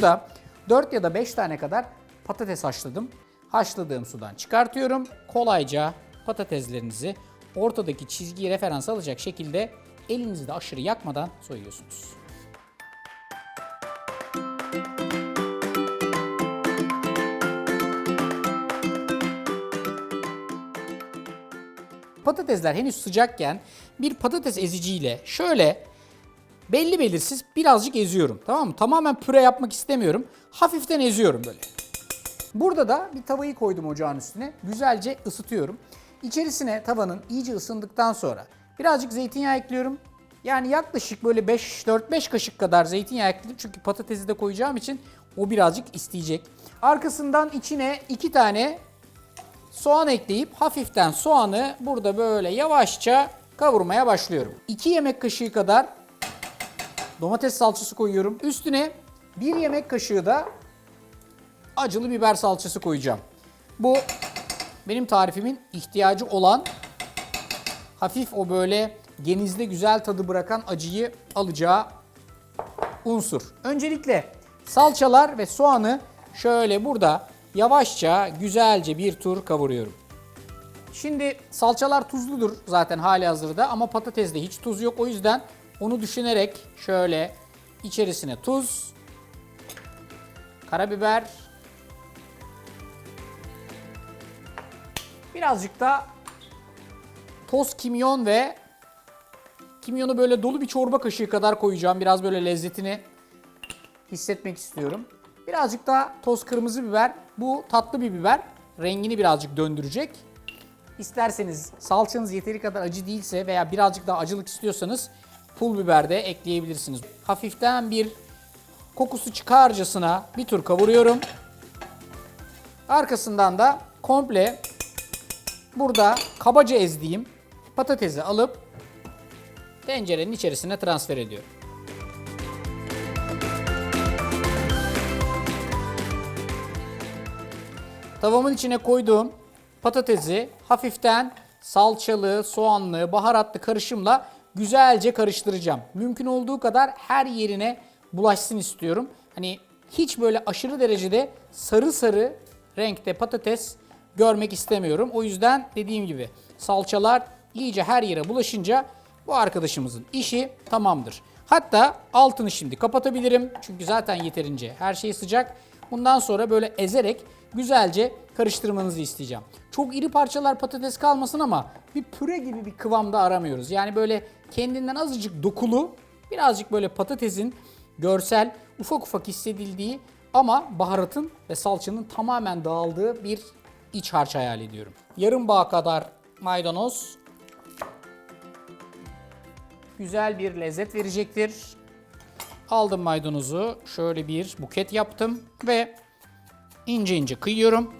Burada 4 ya da 5 tane kadar patates haşladım. Haşladığım sudan çıkartıyorum. Kolayca patateslerinizi ortadaki çizgiyi referans alacak şekilde elinizi de aşırı yakmadan soyuyorsunuz. Patatesler henüz sıcakken bir patates eziciyle şöyle belli belirsiz birazcık eziyorum. Tamam mı? Tamamen püre yapmak istemiyorum. Hafiften eziyorum böyle. Burada da bir tavayı koydum ocağın üstüne. Güzelce ısıtıyorum. İçerisine tavanın iyice ısındıktan sonra birazcık zeytinyağı ekliyorum. Yani yaklaşık böyle 5 4-5 kaşık kadar zeytinyağı ekledim. Çünkü patatesi de koyacağım için o birazcık isteyecek. Arkasından içine 2 tane soğan ekleyip hafiften soğanı burada böyle yavaşça kavurmaya başlıyorum. 2 yemek kaşığı kadar domates salçası koyuyorum. Üstüne 1 yemek kaşığı da acılı biber salçası koyacağım. Bu benim tarifimin ihtiyacı olan hafif o böyle genizde güzel tadı bırakan acıyı alacağı unsur. Öncelikle salçalar ve soğanı şöyle burada yavaşça güzelce bir tur kavuruyorum. Şimdi salçalar tuzludur zaten hali hazırda ama patateste hiç tuz yok. O yüzden onu düşünerek şöyle içerisine tuz, karabiber, birazcık da toz kimyon ve kimyonu böyle dolu bir çorba kaşığı kadar koyacağım. Biraz böyle lezzetini hissetmek istiyorum. Birazcık da toz kırmızı biber. Bu tatlı bir biber. Rengini birazcık döndürecek. İsterseniz salçanız yeteri kadar acı değilse veya birazcık daha acılık istiyorsanız pul biber de ekleyebilirsiniz. Hafiften bir kokusu çıkarcasına bir tur kavuruyorum. Arkasından da komple burada kabaca ezdiğim patatesi alıp tencerenin içerisine transfer ediyorum. Tavamın içine koyduğum patatesi hafiften salçalı, soğanlı, baharatlı karışımla güzelce karıştıracağım. Mümkün olduğu kadar her yerine bulaşsın istiyorum. Hani hiç böyle aşırı derecede sarı sarı renkte patates görmek istemiyorum. O yüzden dediğim gibi salçalar iyice her yere bulaşınca bu arkadaşımızın işi tamamdır. Hatta altını şimdi kapatabilirim. Çünkü zaten yeterince her şey sıcak. Bundan sonra böyle ezerek güzelce karıştırmanızı isteyeceğim. Çok iri parçalar patates kalmasın ama bir püre gibi bir kıvamda aramıyoruz. Yani böyle kendinden azıcık dokulu, birazcık böyle patatesin görsel, ufak ufak hissedildiği ama baharatın ve salçanın tamamen dağıldığı bir iç harç hayal ediyorum. Yarım bağ kadar maydanoz güzel bir lezzet verecektir. Aldım maydanozu, şöyle bir buket yaptım ve ince ince kıyıyorum.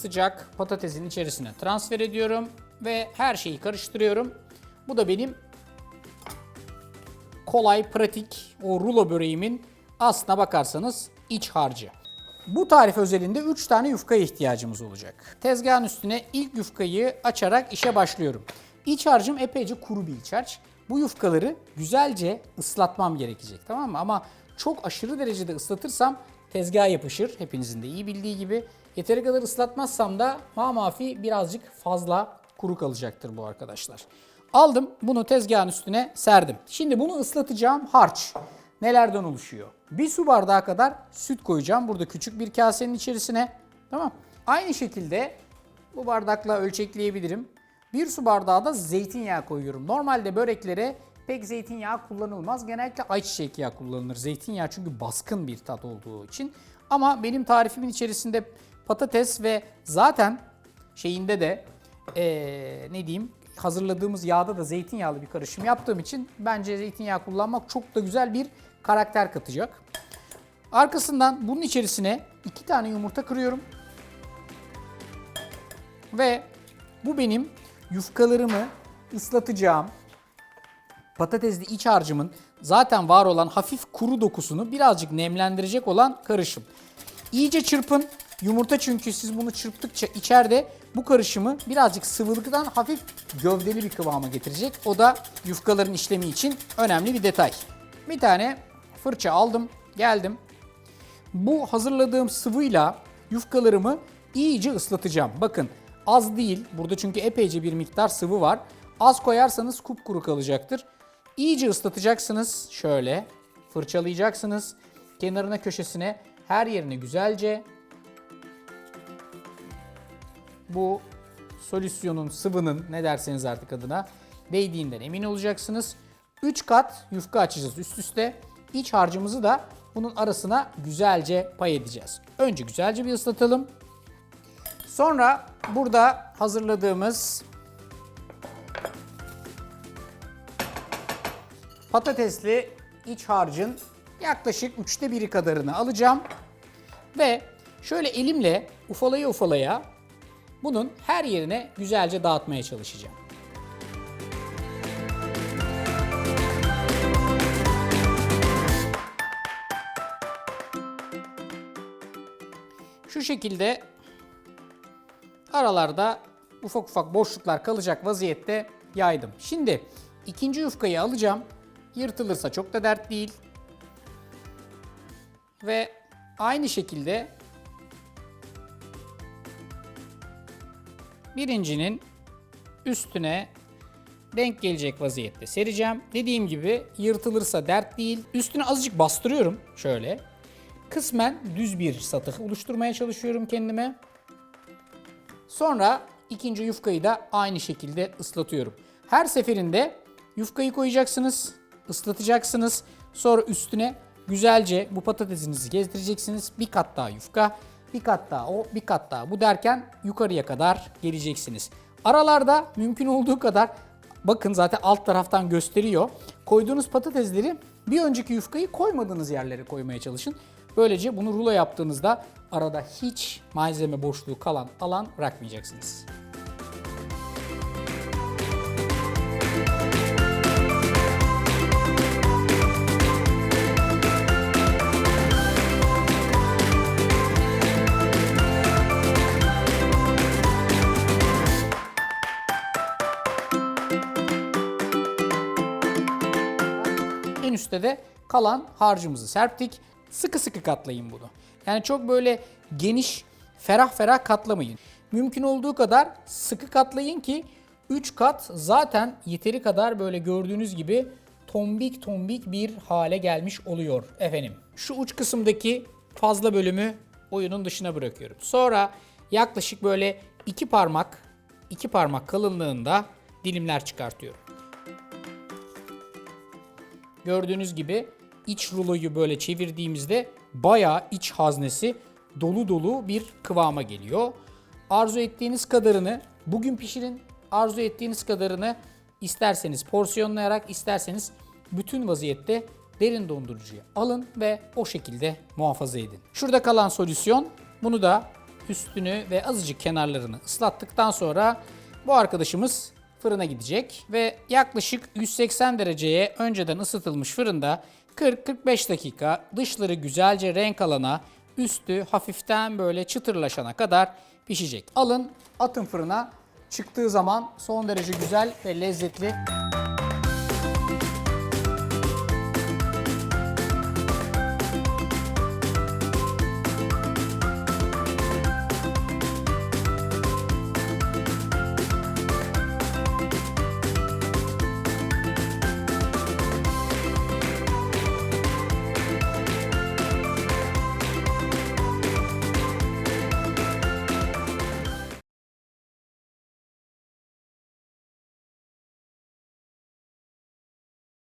Sıcak patatesin içerisine transfer ediyorum ve her şeyi karıştırıyorum. Bu da benim kolay, pratik o rulo böreğimin aslına bakarsanız iç harcı. Bu tarif özelinde 3 tane yufkaya ihtiyacımız olacak. Tezgahın üstüne ilk yufkayı açarak işe başlıyorum. İç harcım epeyce kuru bir iç harç. Bu yufkaları güzelce ıslatmam gerekecek tamam mı? Ama çok aşırı derecede ıslatırsam tezgaha yapışır. Hepinizin de iyi bildiği gibi. Yeteri kadar ıslatmazsam da mamafi birazcık fazla kuru kalacaktır bu arkadaşlar. Aldım bunu tezgahın üstüne serdim. Şimdi bunu ıslatacağım harç. Nelerden oluşuyor? Bir su bardağı kadar süt koyacağım. Burada küçük bir kasenin içerisine. Tamam. Aynı şekilde bu bardakla ölçekleyebilirim. Bir su bardağı da zeytinyağı koyuyorum. Normalde böreklere pek zeytinyağı kullanılmaz. Genellikle ayçiçek yağı kullanılır. Zeytinyağı çünkü baskın bir tat olduğu için. Ama benim tarifimin içerisinde patates ve zaten şeyinde de eee, ne diyeyim hazırladığımız yağda da zeytinyağlı bir karışım yaptığım için bence zeytinyağı kullanmak çok da güzel bir karakter katacak. Arkasından bunun içerisine iki tane yumurta kırıyorum. Ve bu benim yufkalarımı ıslatacağım patatesli iç harcımın zaten var olan hafif kuru dokusunu birazcık nemlendirecek olan karışım. İyice çırpın. Yumurta çünkü siz bunu çırptıkça içeride bu karışımı birazcık sıvılıktan hafif gövdeli bir kıvama getirecek. O da yufkaların işlemi için önemli bir detay. Bir tane fırça aldım, geldim. Bu hazırladığım sıvıyla yufkalarımı iyice ıslatacağım. Bakın az değil. Burada çünkü epeyce bir miktar sıvı var. Az koyarsanız kupkuru kalacaktır. İyice ıslatacaksınız. Şöyle fırçalayacaksınız. Kenarına köşesine her yerine güzelce bu solüsyonun, sıvının ne derseniz artık adına değdiğinden emin olacaksınız. 3 kat yufka açacağız üst üste. İç harcımızı da bunun arasına güzelce pay edeceğiz. Önce güzelce bir ıslatalım. Sonra burada hazırladığımız patatesli iç harcın yaklaşık üçte biri kadarını alacağım. Ve şöyle elimle ufalaya ufalaya bunun her yerine güzelce dağıtmaya çalışacağım. Şu şekilde aralarda ufak ufak boşluklar kalacak vaziyette yaydım. Şimdi ikinci yufkayı alacağım. Yırtılırsa çok da dert değil. Ve aynı şekilde birincinin üstüne denk gelecek vaziyette sereceğim. Dediğim gibi yırtılırsa dert değil. Üstüne azıcık bastırıyorum şöyle. Kısmen düz bir satı oluşturmaya çalışıyorum kendime. Sonra ikinci yufkayı da aynı şekilde ıslatıyorum. Her seferinde yufkayı koyacaksınız, ıslatacaksınız. Sonra üstüne güzelce bu patatesinizi gezdireceksiniz. Bir kat daha yufka, bir kat daha o, bir kat daha bu derken yukarıya kadar geleceksiniz. Aralarda mümkün olduğu kadar bakın zaten alt taraftan gösteriyor. Koyduğunuz patatesleri bir önceki yufkayı koymadığınız yerlere koymaya çalışın. Böylece bunu rulo yaptığınızda arada hiç malzeme boşluğu kalan alan bırakmayacaksınız. En üstte de kalan harcımızı serptik. Sıkı sıkı katlayın bunu. Yani çok böyle geniş, ferah ferah katlamayın. Mümkün olduğu kadar sıkı katlayın ki 3 kat zaten yeteri kadar böyle gördüğünüz gibi tombik tombik bir hale gelmiş oluyor efendim. Şu uç kısımdaki fazla bölümü oyunun dışına bırakıyorum. Sonra yaklaşık böyle iki parmak, iki parmak kalınlığında dilimler çıkartıyorum. Gördüğünüz gibi iç ruloyu böyle çevirdiğimizde bayağı iç haznesi dolu dolu bir kıvama geliyor. Arzu ettiğiniz kadarını bugün pişirin. Arzu ettiğiniz kadarını isterseniz porsiyonlayarak isterseniz bütün vaziyette derin dondurucuya alın ve o şekilde muhafaza edin. Şurada kalan solüsyon bunu da üstünü ve azıcık kenarlarını ıslattıktan sonra bu arkadaşımız fırına gidecek ve yaklaşık 180 dereceye önceden ısıtılmış fırında 40-45 dakika dışları güzelce renk alana, üstü hafiften böyle çıtırlaşana kadar pişecek. Alın, atın fırına. Çıktığı zaman son derece güzel ve lezzetli